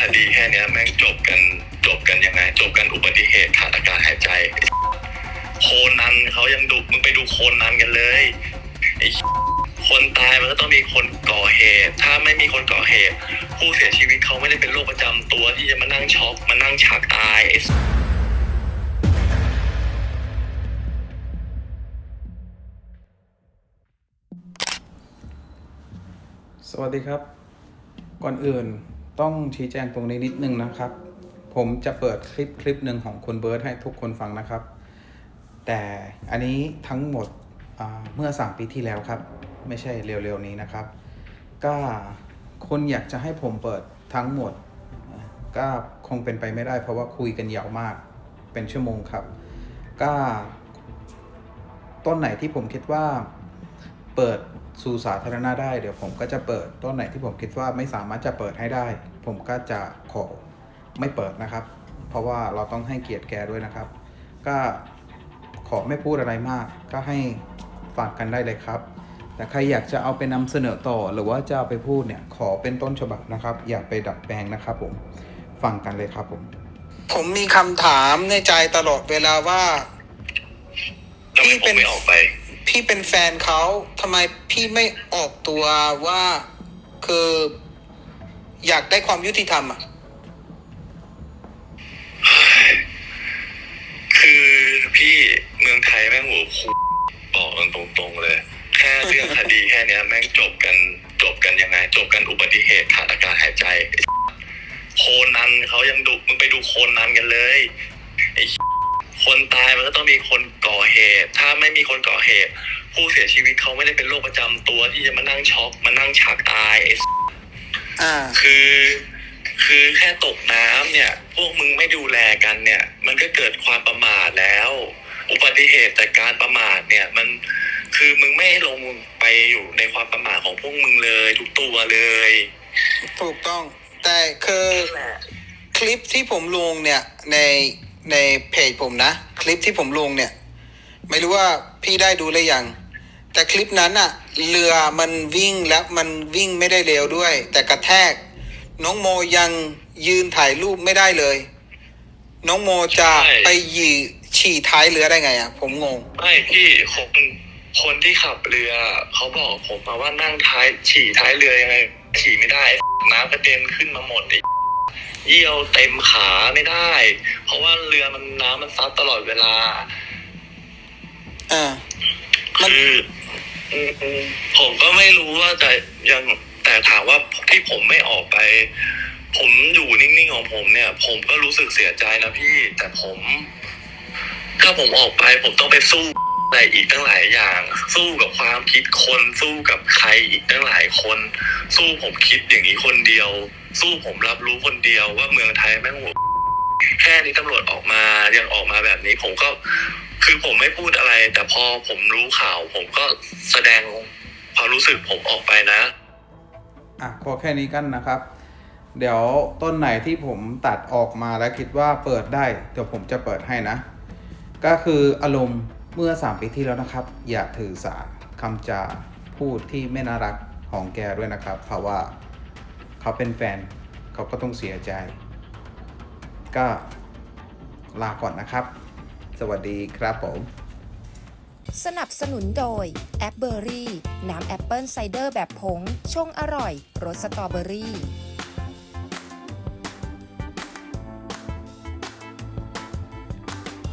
คดีแค่เนี้ยแม่งจบกันจบกันยังไง จบกันอุบัติเหตุขาดอากาศหายใจ โคนันเขายังดุมึงไปดูโคนันกันเลยไอ้คนตายมันก็ต้องมีคนก่อเหตุ ถ้าไม่มีคนก่อเหตุ ผู้เสียชีวิตเขาไม่ได้เป็นโรคประจำตัวที่จะมานั่งช็อกมานั่งฉากตายสวัสดีครับ ก่อนอื่น ต้องชี้แจงตรงนี้นิดนึงนะครับ ผมจะเปิดคลิปคลิปหนึ่งของคุณเบิร์ตให้ทุกคนฟังนะครับ แต่อันนี้ทั้งหมดเมื่อ 3 ปีที่แล้วครับ ไม่ใช่เร็วๆนี้นะครับ ก็คนอยากจะให้ผมเปิดทั้งหมด ก็คงเป็นไปไม่ได้ เพราะว่าคุยกันยาวมากเป็นชั่วโมงครับ ก็ต้นไหนที่ผมคิดว่าเปิด สู่สาธารณะได้เดี๋ยวผมก็จะเปิดต้นไหนที่ผมคิดว่าไม่สามารถจะเปิดให้ได้ ผมก็จะขอไม่เปิดนะครับ เพราะว่าเราต้องให้เกียรติแกด้วยนะครับ ก็ขอไม่พูดอะไรมาก ก็ให้ฝากกันได้เลยครับ แต่ใครอยากจะเอาไปนำเสนอต่อหรือว่าจะเอาไปพูดเนี่ยขอเป็นต้นฉบับนะครับ อย่าไปดัดแปลงนะครับผมฟังกันเลยครับผม ผมมีคำถามในใจตลอดเวลาว่าทำไมผมไม่ออกไป พี่เป็นแฟนเขาทำไมพี่ไม่ออกตัวว่าคืออยากได้ความยุติธรรมอะ คือพี่เมืองไทยแม่งหัวคูบอกกันตรงๆเลย แค่เรื่องคดีแค่เนี้ยแม่งจบกันจบกันยังไง จบกันอุบัติเหตุขาดอากาศหายใจ โคนันเขายังดุมึงไปดูโคนันกันเลยไอ้ คนตายมันก็ต้องมีคนก่อเหตุ ถ้าไม่มีคนก่อเหตุ ผู้เสียชีวิตเขาไม่ได้เป็นโรคประจำตัวที่จะมานั่งช็อกมานั่งฉากตายไอ้ อ่า คือคือแค่ตกน้ำเนี่ย พวกมึงไม่ดูแลกันเนี่ย มันก็เกิดความประมาทแล้ว อุบัติเหตุแต่การประมาทเนี่ยมันคือมึงไม่ลงไปอยู่ในความประมาทของพวกมึงเลย ทุกตัวเลยถูกต้อง แต่คือ คลิปที่ผมลงเนี่ยใน ในเพจผมนะ คลิปที่ผมลงเนี่ย ไม่รู้ว่าพี่ได้ดูหรือยัง แต่คลิปนั้นอะเรือมันวิ่งแล้วมันวิ่งไม่ได้เร็วด้วย แต่กระแทก น้องโมยังยืนถ่ายรูปไม่ได้เลย น้องโมจะใช่ ไปหยีฉี่ท้ายเรือได้ไงอะผมงง ไม่พี่คนคนที่ขับเรือ เขาบอกผมมาว่านั่งท้ายฉี่ท้ายเรือยังไง ฉี่ไม่ได้ น้ำกระเด็นขึ้นมาหมดไอ้ เยี่ยวเต็มขาไม่ได้ เพราะว่าเรือมันน้ำมันซัดตลอดเวลาอ่ามันคืออืมอืมผมก็ไม่รู้ว่าแต่ยังแต่ถามว่าที่ผมไม่ออกไป ผมอยู่นิ่งๆของผมเนี่ย ผมก็รู้สึกเสียใจนะพี่ แต่ผม ถ้าผมออกไปผมต้องไปสู้ อะไรอีกตั้งหลายอย่าง สู้กับความคิดคนสู้กับใครอีกตั้งหลายคน สู้ผมคิดอย่างนี้คนเดียว สู้ผมรับรู้คนเดียวว่าเมืองไทยแม่งหัวแค่นี้ตำรวจออกมายังออกมาแบบนี้ ผมก็คือผมไม่พูดอะไร แต่พอผมรู้ข่าว ผมก็แสดงความรู้สึกผมออกไปนะอะขอแค่นี้กันนะครับ เดี๋ยวต้นไหนที่ผมตัดออกมาแล้วคิดว่าเปิดได้ เดี๋ยวผมจะเปิดให้นะ ก็คืออารมณ์ เมื่อ 3 ปีที่แล้วนะครับ อย่าถือสาคำจาพูดที่ไม่น่ารักของแกด้วยนะครับ เพราะว่าเขาเป็นแฟนเขาก็ต้องเสียใจ ก็ลาก่อนนะครับ สวัสดีครับผมสนับสนุนโดย แอปเบอรี่ น้ำแอปเปิลไซเดอร์แบบผง ชงอร่อย รสสตรอเบอรี่